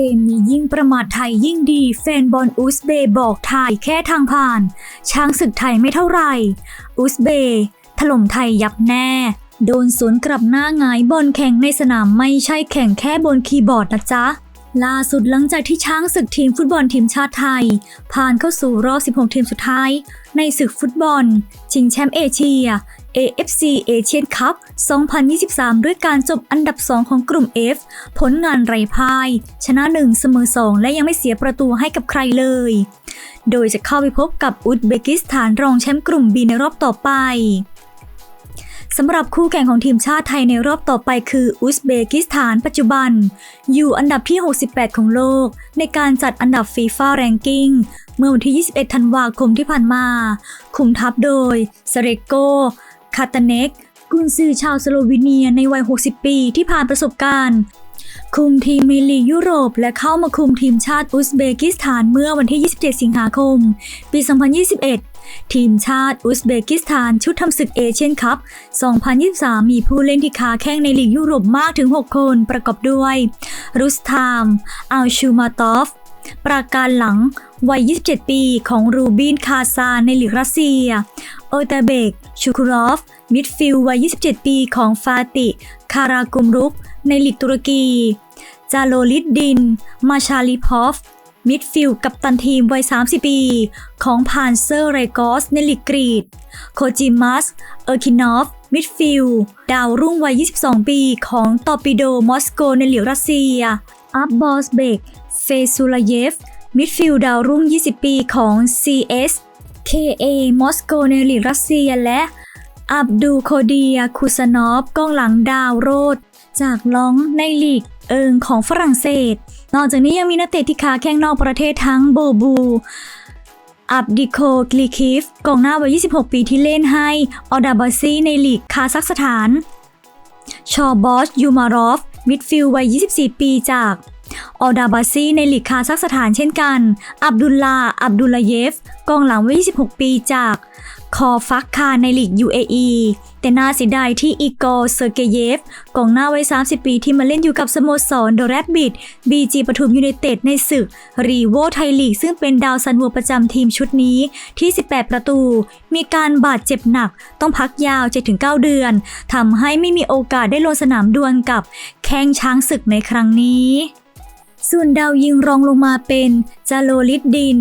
เกมนี้ยิ่งประมาทไทยยิ่งดี แฟนบอลอุซเบย์บอกไทยแค่ทางผ่าน ช้างศึกไทยไม่เท่าไหร่ อุซเบย์ถล่มไทยยับแน่ โดนสวนกลับหน้าหงายบอลแข่งในสนามไม่ใช่แข่งแค่บนคีย์บอร์ดนะจ๊ะล่าสุดหลังจากที่ช้างศึกทีมฟุตบอลทีมชาติไทย ผ่านเข้าสู่รอบ 16 ทีมสุดท้าย ในศึกฟุตบอล ชิงแชมป์เอเชีย AFC Asian Cup 2023 ด้วยการจบอันดับ 2 ของกลุ่ม F ผลงานไรพ่าย ชนะ 1 เสมอ 2 และยังไม่เสียประตูให้กับใครเลย โดยจะเข้าไปพบกับอุซเบกิสถานรองแชมป์กลุ่ม B ในรอบต่อไปสำหรับคู่แข่งของทีมชาติไทยในรอบต่อไปคืออุซเบกิสถานปัจจุบัน อยู่อันดับที่ 68 ของโลก ในการจัดอันดับฟีฟ่าแรงกิ้งเมื่อวันที่ 21 ธันวาคมที่ผ่านมา คุมทัพโดยเซเรโก คาตาเนกกุนซือชาวสโลวีเนียในวัย 60 ปีที่ผ่านประสบการณ์ คุมทีมในลีกยุโรป และเข้ามาคุมทีมชาติอุซเบกิสถานเมื่อวันที่ 27 สิงหาคม ปี 2021 ทีมชาติอุซเบกิสถานชุดทำศึกเอเชียนคัพ 2023 มีผู้เล่นที่ค้าแข้งในลีกยุโรปมากถึง 6 คนประกอบด้วย รุสตามอัลชูมาตอฟ ปราการหลังวัย 27 ปีของรูบินคาซาในลีกรัสเซีย โอตาเบก ชูคุรอฟ มิดฟิลวัย 27 ปีของฟาติ คารากุมรุก ในลีกตุรกี จาโลลิดดิน มาชาลิพอฟ มิดฟิลกับตันทีมวัย 30 ปี ของพานเซอร์เรกอส ในลีกกรีกโคจิมัส เออร์คินอฟ มิดฟิลดาวรุ่งวัย 22 ปีของตอร์ปิโด มอสโก ในหลีกรัสเซีย อับบอสเบก เฟซูลาเยฟ มิดฟิลด์ดาวรุ่ง 20 ปีของ CS KA มอสโกในลีกรัสเซียและอับดูโคเดียคูซานอฟกองหลังดาวโรด จากล้องในลีกเอิงของฝรั่งเศส นอกจากนี้ยังมีนักเตะที่ค้าแข้งนอกประเทศทั้งโบบู อับดิโคกลีคิฟกองหน้าวัย 26 ปีที่เล่นให้ออดาบาซีในลีกคาซัคสถาน ชอบอสยูมารอฟ มิดฟิลด์วัย 24 ปีจาก ออดาบาซีในลีกคาซัคสถานเช่นกัน อับดุลลา อับดุลเยฟ กองหลังวัย 26 ปีจาก คอฟักคาในลีก UAE แต่น่าเสียดายที่อีกอร์เซอร์เกเยฟ กองหน้าวัย 30 ปีที่มาเล่นอยู่กับสโมสรโดแรดบิดบีจีปทุมยูไนเต็ดในศึก รีโวไทยลีก ซึ่งเป็นดาวซันวัวประจำทีมชุดนี้ที่ 18 ประตู มีการบาดเจ็บหนัก ต้องพักยาว 7-9 เดือนทำให้ไม่มีโอกาสได้ลงสนามดวลกับแข้งช้างศึกในครั้งนี้ ส่วนดาวยิงรองลงมาเป็นจาโลลิดดิน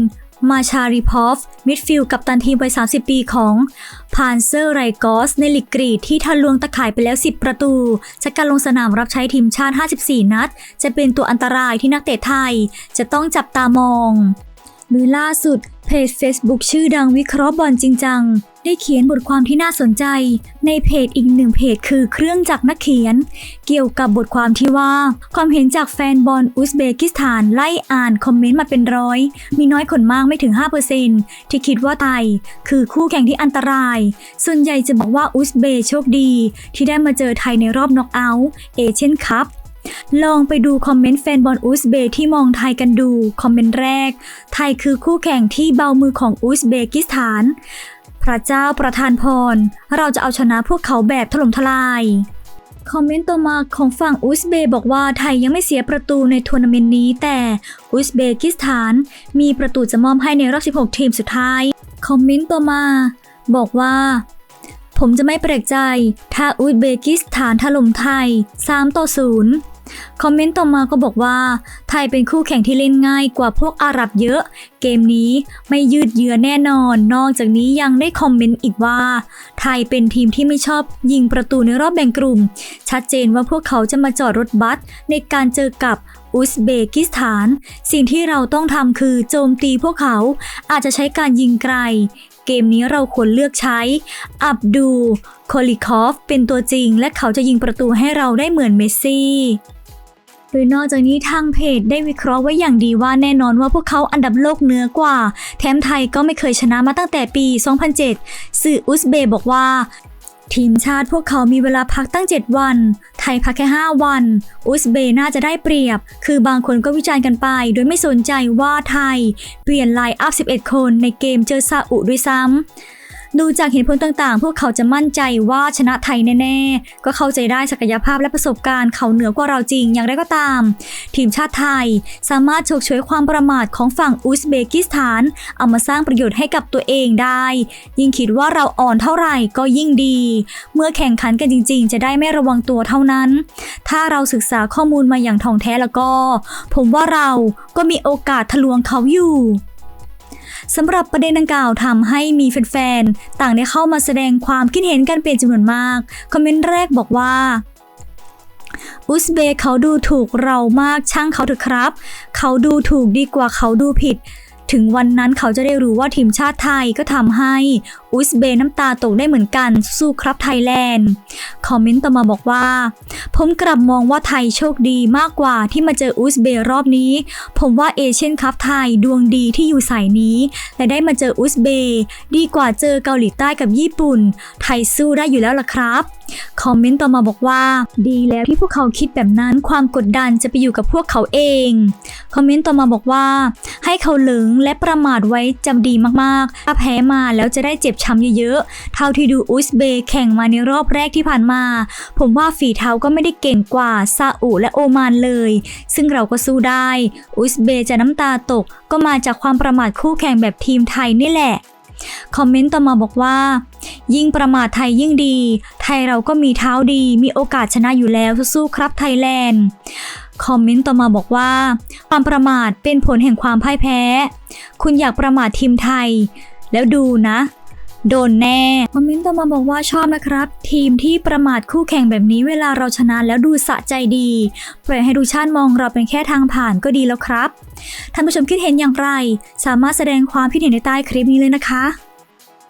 มาชาริพอฟ มิดฟิลด์กับตันทีมวัย 30 ปีของ พานเซอร์ไรกอส ในลีกกรีกที่ทะลวงตะข่ายไปแล้ว 10 ประตู จากการลงสนามรับใช้ทีมชาติ 54 นัด จะเป็นตัวอันตรายที่นักเตะไทย จะต้องจับตามองโดยล่าสุดเพจ Facebook ชื่อดังวิเคราะห์บอลจริงจัง ได้เขียนบทความที่น่าสนใจ ในเพจอีกหนึ่งเพจคือเครื่องจักรนักเขียน เกี่ยวกับบทความที่ว่า ความเห็นจากแฟนบอลอุซเบกิสถานไล่อ่านคอมเมนต์มาเป็นร้อย มีน้อยคนมากไม่ถึง 5%ที่คิดว่าไทย คือคู่แข่งที่อันตราย ส่วนใหญ่จะบอกว่าอุซเบย์โชคดี ที่ได้มาเจอไทยในรอบน็อกเอาท์เอเชียนคัพลองไปดูคอมเมนต์แฟนบอลอุซเบย์ที่มองไทยกันดู คอมเมนต์แรก ไทยคือคู่แข่งที่เบามือของอุซเบกิสถาน พระเจ้าประทานพร เราจะเอาชนะพวกเขาแบบถล่มทลาย คอมเมนต์ต่อมาของฝั่งอุซเบย์บอกว่าไทยยังไม่เสียประตูในทัวร์นาเมนต์นี้ แต่อุซเบกิสถาน มีประตูจะมอบให้ในรอบ 16 ทีมสุดท้าย คอมเมนต์ต่อมา บอกว่า ผมจะไม่แปลกใจ ถ้าอุซเบกิสถานถล่มไทย 3 ต่อ 0 คอมเมนต์ต่อมาก็บอกว่า ไทยเป็นคู่แข่งที่เล่นง่ายกว่าพวกอาหรับเยอะ เกมนี้ไม่ยืดเยื้อแน่นอน นอกจากนี้ยังได้คอมเมนต์อีกว่า ไทยเป็นทีมที่ไม่ชอบยิงประตูในรอบแบ่งกลุ่ม ชัดเจนว่าพวกเขาจะมาจอดรถบัสในการเจอกับอุซเบกิสถาน สิ่งที่เราต้องทำคือโจมตีพวกเขาอาจจะใช้การยิงไกล เกมนี้เราควรเลือกใช้ อับดู โคลิคอฟ เป็นตัวจริง และเขาจะยิงประตูให้เราได้เหมือนเมสซี่ โดยนอกจากนี้ทางเพจได้วิเคราะห์ไว้อย่างดีว่าแน่นอนว่าพวกเขาอันดับโลกเหนือกว่า แถมไทยก็ไม่เคยชนะมาตั้งแต่ปี 2007 สื่ออุซเบบอกว่า ทีมชาติพวกเขามีเวลาพักตั้ง 7 วัน ไทยพักแค่ 5 วัน อุซเบน่าจะได้เปรียบ คือบางคนก็วิจารณ์กันไป โดยไม่สนใจว่าไทย เปลี่ยนไลน์อัพ 11 คนในเกมเจอซาอุด้วยซ้ำ ดูจากเหตุผลต่างๆ พวกเขาจะมั่นใจว่าชนะไทยแน่ๆ ก็เข้าใจได้ศักยภาพและประสบการณ์เขาเหนือกว่าเราจริงอย่างไรก็ตาม ทีมชาติไทยสามารถฉกฉวยความประมาทของฝั่งอุซเบกิสถาน เอามาสร้างประโยชน์ให้กับตัวเองได้ ยิ่งคิดว่าเราอ่อนเท่าไหร่ก็ยิ่งดี เมื่อแข่งขันกันจริง ๆ จะได้ไม่ระวังตัวเท่านั้น ถ้าเราศึกษาข้อมูลมาอย่างท่องแท้แล้วก็ ผมว่าเราก็มีโอกาสทะลวงเขาอยู่ สำหรับประเด็นดังกล่าวทำให้มีแฟนๆ ต่างได้เข้ามาแสดงความคิดเห็นกันเป็นจำนวนมาก คอมเมนต์แรกบอกว่าอุซเบกเขาดูถูกเรามากช่างเขาเถอะครับ เขาดูถูกดีกว่าเขาดูผิด ถึงวันนั้นเขาจะได้รู้ว่าทีมชาติไทยก็ทำให้อุซเบย์น้ำตาตกได้เหมือนกันสู้ครับไทยแลนด์ คอมเมนต์ต่อมาบอกว่า ผมกลับมองว่าไทยโชคดีมากกว่าที่มาเจออุซเบย์รอบนี้ ผมว่าเอเชียนคัพไทยดวงดีที่อยู่สายนี้ และได้มาเจออุซเบย์ดีกว่าเจอเกาหลีใต้กับญี่ปุ่น ไทยสู้ได้อยู่แล้วล่ะครับคอมเมนต์ต่อมาบอกว่า ดีแล้วที่พวกเขาคิดแบบนั้นความกดดันจะไปอยู่กับพวกเขาเอง คอมเมนต์ต่อมาบอกว่า ให้เขาเหลิงและประมาทไว้จำดีมากๆถ้าแพ้มาแล้วจะได้เจ็บช้ำเยอะๆ เท่าที่ดูอุซเบย์แข่งมาในรอบแรกที่ผ่านมา ผมว่าฝีเท้าก็ไม่ได้เก่งกว่าซาอุและโอมานเลย ซึ่งเราก็สู้ได้ อุซเบจะน้ำตาตกก็มาจากความประมาทคู่แข่งแบบทีมไทยนี่แหละคอมเมนต์ต่อมาบอกว่า ยิ่งประมาทไทยยิ่งดี ไทยเราก็มีเท้าดี มีโอกาสชนะอยู่แล้วสู้ๆครับไทยแลนด์คอมเมนต์ต่อมาบอกว่า ความประมาทเป็นผลแห่งความพ่ายแพ้ คุณอยากประมาททีมไทย แล้วดูนะ โดนแน่คอมเมนต์ต่อมาบอกว่าชอบนะครับ ทีมที่ประมาทคู่แข่งแบบนี้เวลาเราชนะแล้วดูสะใจดี ปล่อยให้ดูชาติมองเราเป็นแค่ทางผ่านก็ดีแล้วครับ ท่านผู้ชมคิดเห็นอย่างไร สามารถแสดงความคิดเห็นในใต้คลิปนี้เลยนะคะ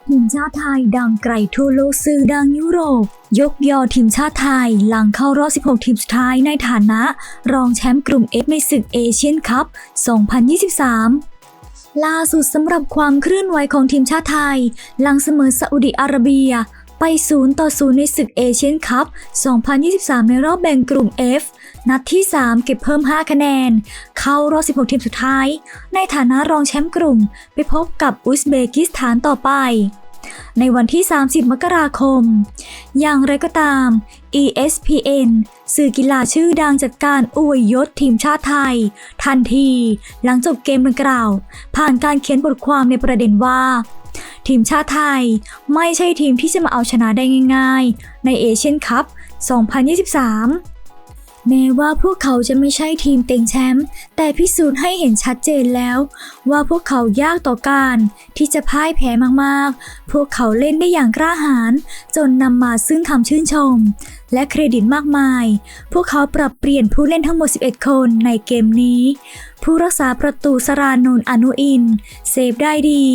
ทีมชาติไทยดังไกลทั่วโลกสื่อดังยุโรป ยกยอทีมชาติไทย หลังเข้ารอบ 16 ทีมสุดท้ายในฐานะ รองแชมป์กลุ่ม F ในศึกเอเชียนคัพ 2023 ล่าสุดสำหรับความเคลื่อนไหวของทีมชาติไทย หลังเสมอซาอุดิอาระเบีย ไป 0 ต่อ 0 ในศึกเอเชียนคัพ 2023 ในรอบแบ่งกลุ่ม F นัดที่ 3 เก็บเพิ่ม 5 คะแนน เข้ารอบ 16 ทีมสุดท้าย ในฐานะรองแชมป์กลุ่ม ไปพบกับอุซเบกิสถานต่อไป ในวันที่ 30 มกราคม อย่างไรก็ตาม ESPN สื่อกีฬาชื่อดังจัดการอวยยศทีมชาติไทย ทันทีหลังจบเกมดังกล่าว ผ่านการเขียนบทความในประเด็นว่า ทีมชาติไทยไม่ใช่ทีมที่จะมาเอาชนะได้ง่าย ๆ ในเอเชียนคัพ2023 แม้ว่าพวกเขาจะไม่ใช่ทีมเต็งแชมป์แต่พิสูจน์ให้เห็นชัดเจนแล้ว ว่าพวกเขายากต่อการที่จะพ่ายแพ้มากๆ พวกเขาเล่นได้อย่างกล้าหาญจนนำมาซึ่งคำชื่นชม และเครดิตมากมาย พวกเขาปรับเปลี่ยนผู้เล่นทั้งหมด 11 คนในเกมนี้ ผู้รักษาประตูสรานนท์อนุอิน เซฟได้ดี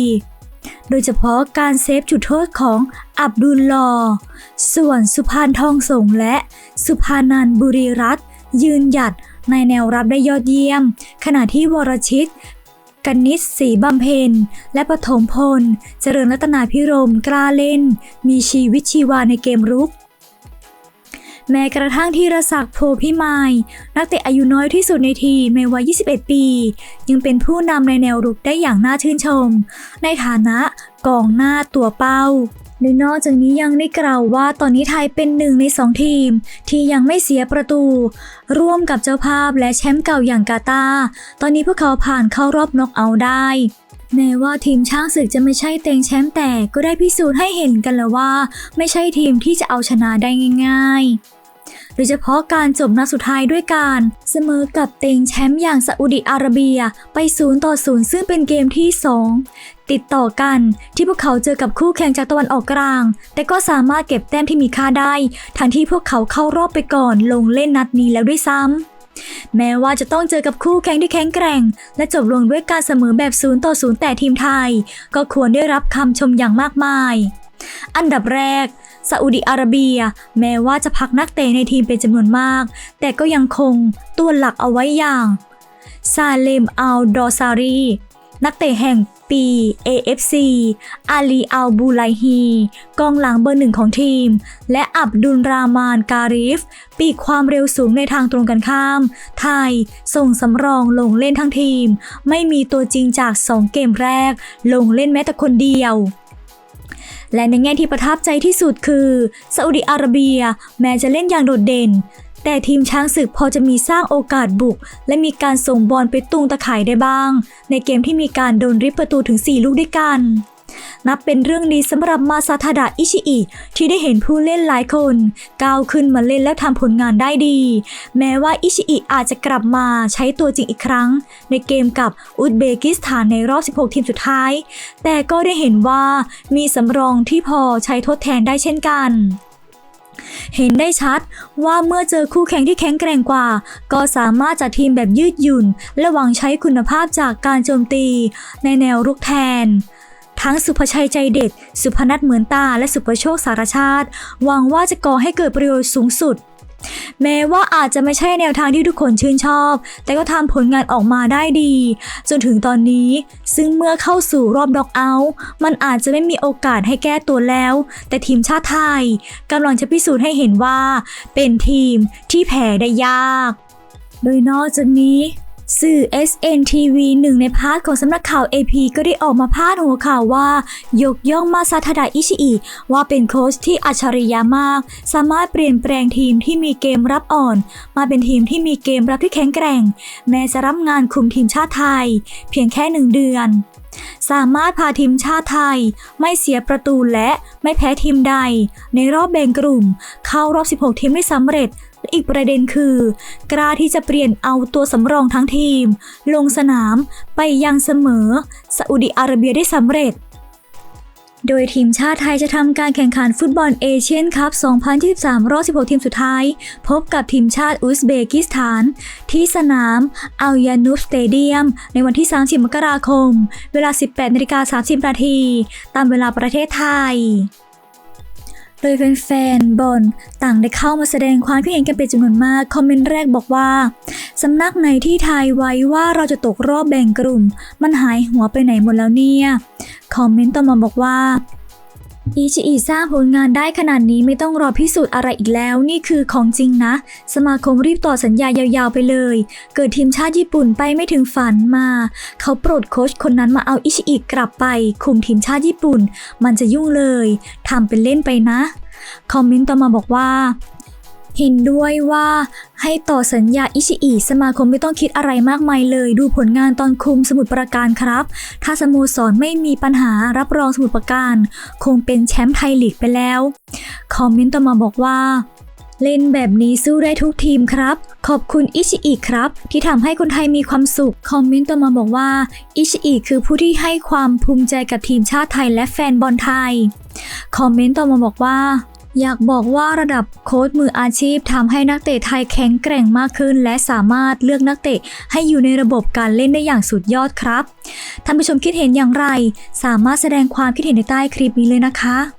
โดยเฉพาะการเซฟจุดโทษของอับดุลลอ ส่วนสุพานทองสงและสุพานันบุรีรัตน์ยืนหยัดในแนวรับได้ยอดเยี่ยม ขณะที่วรชิตกนิษฐ์ศรีบำเพ็ญและปฐมพล เจริญรัตนาพิรมกล้าเล่น มีชีวิตชีวาในเกมรุก แม้กระทั่งธีรศักดิ์โพพิมายนักเตะอายุน้อยที่สุดในทีมในวัย 21 ปี ยังเป็นผู้นำในแนวรุกได้อย่างน่าชื่นชม ในฐานะกองหน้าตัวเป้าโดยนอกจากนี้ยังได้กล่าวว่าตอนนี้ไทยเป็นหนึ่งในสองทีม ที่ยังไม่เสียประตู ร่วมกับเจ้าภาพและแชมป์เก่าอย่างกาตาตอนนี้พวกเขาผ่านเข้ารอบน็อกเอาท์ได้แม้ว่าทีมช้างศึกจะไม่ใช่เต็งแชมป์แต่ก็ได้พิสูจน์ให้เห็นกันแล้วว่า ไม่ใช่ทีมที่จะเอาชนะได้ง่าย ๆ โดยเฉพาะการจบนัดสุดท้ายด้วยการเสมอกับเต็งแชมป์อย่างซาอุดิอาระเบียไป0ต่อ0ซึ่งเป็นเกมที่ 2 ติดต่อกันที่พวกเขาเจอกับคู่แข่งจากตะวันออกกลาง แต่ก็สามารถเก็บแต้มที่มีค่าได้ ทั้งที่พวกเขาเข้ารอบไปก่อนลงเล่นนัดนี้แล้วด้วยซ้ำแม้ว่าจะต้องเจอกับคู่แข่งที่แข็งแกร่ง และจบลงด้วยการเสมอแบบ 0 ต่อ 0 แต่ทีมไทย ก็ควรได้รับคำชมอย่างมากมาย อันดับแรก ซาอุดิอาระเบีย แม้ว่าจะพักนักเตะในทีมเป็นจำนวนมาก แต่ก็ยังคงตัวหลักเอาไว้อย่างซาเลมอัลดอซารีนักเตะแห่งปี AFC อาลีอัลบูไลฮี กองหลังเบอร์หนึ่งของทีม และอับดุลรามานการิฟ ปีกความเร็วสูงในทางตรงกันข้าม ไทยส่งสำรองลงเล่นทั้งทีม ไม่มีตัวจริงจาก 2 เกมแรก ลงเล่นแม้แต่คนเดียว และในแง่ที่ประทับใจที่สุดคือซาอุดิอาระเบีย แม้จะเล่นอย่างโดดเด่น แต่ทีมช้างศึกพอจะมีสร้างโอกาสบุก และมีการส่งบอลไปตุงตะข่ายได้บ้าง ในเกมที่มีการโดนริบประตูถึง 4 ลูกด้วยกัน นับเป็นเรื่องดีสำหรับมาซาทาดะอิชิอิที่ได้เห็นผู้เล่นหลายคนก้าวขึ้นมาเล่นและทำผลงานได้ดี แม้ว่าอิชิอิอาจจะกลับมาใช้ตัวจริงอีกครั้ง ในเกมกับอุซเบกิสถานในรอบ 16 ทีมสุดท้าย แต่ก็ได้เห็นว่ามีสำรองที่พอใช้ทดแทนได้เช่นกันเห็นได้ชัดว่าเมื่อเจอคู่แข่งที่แข็งแกร่งกว่า ก็สามารถจัดทีมแบบยืดหยุ่น และหวังใช้คุณภาพจากการโจมตี ในแนวรุกแทน ทั้งสุภชัยใจเด็ด สุพนัทเหมือนตา และสุประโชคสารชาติ หวังว่าจะก่อให้เกิดประโยชน์สูงสุด แม้ว่าอาจจะไม่ใช่แนวทางที่ทุกคนชื่นชอบ แต่ก็ทำผลงานออกมาได้ดี จนถึงตอนนี้ ซึ่งเมื่อเข้าสู่รอบด็อกเอาท์มันอาจจะไม่มีโอกาสให้แก้ตัวแล้ว แต่ทีมชาติไทยกำลังจะพิสูจน์ให้เห็นว่า เป็นทีมที่แพ้ได้ยาก โดยนอกจากนี้ สื่อ SNTV หนึ่งในพาร์ทของสำนักข่าว AP ก็ได้ออกมาพาดหัวข่าวว่า ยกย่องมาซาทาดะอิชิอิว่าเป็นโค้ชที่อัจฉริยะมาก สามารถเปลี่ยนแปลงทีมที่มีเกมรับอ่อน มาเป็นทีมที่มีเกมรับที่แข็งแกร่ง แม้จะรับงานคุมทีมชาติไทย เพียงแค่หนึ่งเดือนสามารถพาทีมชาติไทย ไม่เสียประตูและไม่แพ้ทีมใด ในรอบแบ่งกลุ่ม เข้ารอบ 16 ทีมได้สำเร็จ อีกประเด็นคือ กล้าที่จะเปลี่ยนเอาตัวสำรองทั้งทีม ลงสนามไปยังเสมอซาอุดิอาระเบียได้สำเร็จ โดยทีมชาติไทยจะทำการแข่งขันฟุตบอลเอเชียนคัพ 2023 รอบ 16 ทีมสุดท้าย พบกับทีมชาติอุซเบกิสถาน ที่สนามอัลยานุฟสเตเดียม ในวันที่ 30 มกราคม เวลา 18นาฬิกา30นาทีตามเวลาประเทศไทย โดยแฟนๆบอลต่างได้เข้ามาแสดงความคิดเห็นกันเป็นจำนวนมาก คอมเมนต์แรกบอกว่าสำนักไหนที่ทายไว้ว่าเราจะตกรอบแบ่งกลุ่ม มันหายหัวไปไหนหมดแล้วเนี่ย คอมเมนต์ต่อมาบอกว่า อีชิอิสร้างผลงานได้ขนาดนี้ไม่ต้องรอพิสูจน์อะไรอีกแล้ว นี่คือของจริงนะ สมาคมรีบต่อสัญญายาวๆไปเลย เกิดทีมชาติญี่ปุ่นไปไม่ถึงฝันมา เขาปลดโค้ชคนนั้นมาเอาอิชิอิกลับไป คุมทีมชาติญี่ปุ่น มันจะยุ่งเลยทำเป็นเล่นไปนะ คอมเมนต์ต่อมาบอกว่า เห็นด้วยว่าให้ต่อสัญญาอิชิอิสมาคมไม่ต้องคิดอะไรมากมายเลย ดูผลงานตอนคุมสมุทรปราการครับ ถ้าสโมสรไม่มีปัญหารับรองสมุทรปราการ คงเป็นแชมป์ไทยลีกไปแล้ว คอมเมนต์ต่อมาบอกว่าเล่นแบบนี้สู้ได้ทุกทีมครับ ขอบคุณอิชิอิครับ ที่ทำให้คนไทยมีความสุข คอมเมนต์ต่อมาบอกว่า อิชิอิคือผู้ที่ให้ความภูมิใจกับทีมชาติไทยและแฟนบอลไทย คอมเมนต์ต่อมาบอกว่า อยากบอกว่าระดับโค้ชมืออาชีพทำให้นักเตะไทยแข็งแกร่งมากขึ้น และสามารถเลือกนักเตะให้อยู่ในระบบการเล่นได้อย่างสุดยอดครับ ท่านผู้ชมคิดเห็นอย่างไร สามารถแสดงความคิดเห็นในใต้คลิปนี้เลยนะคะ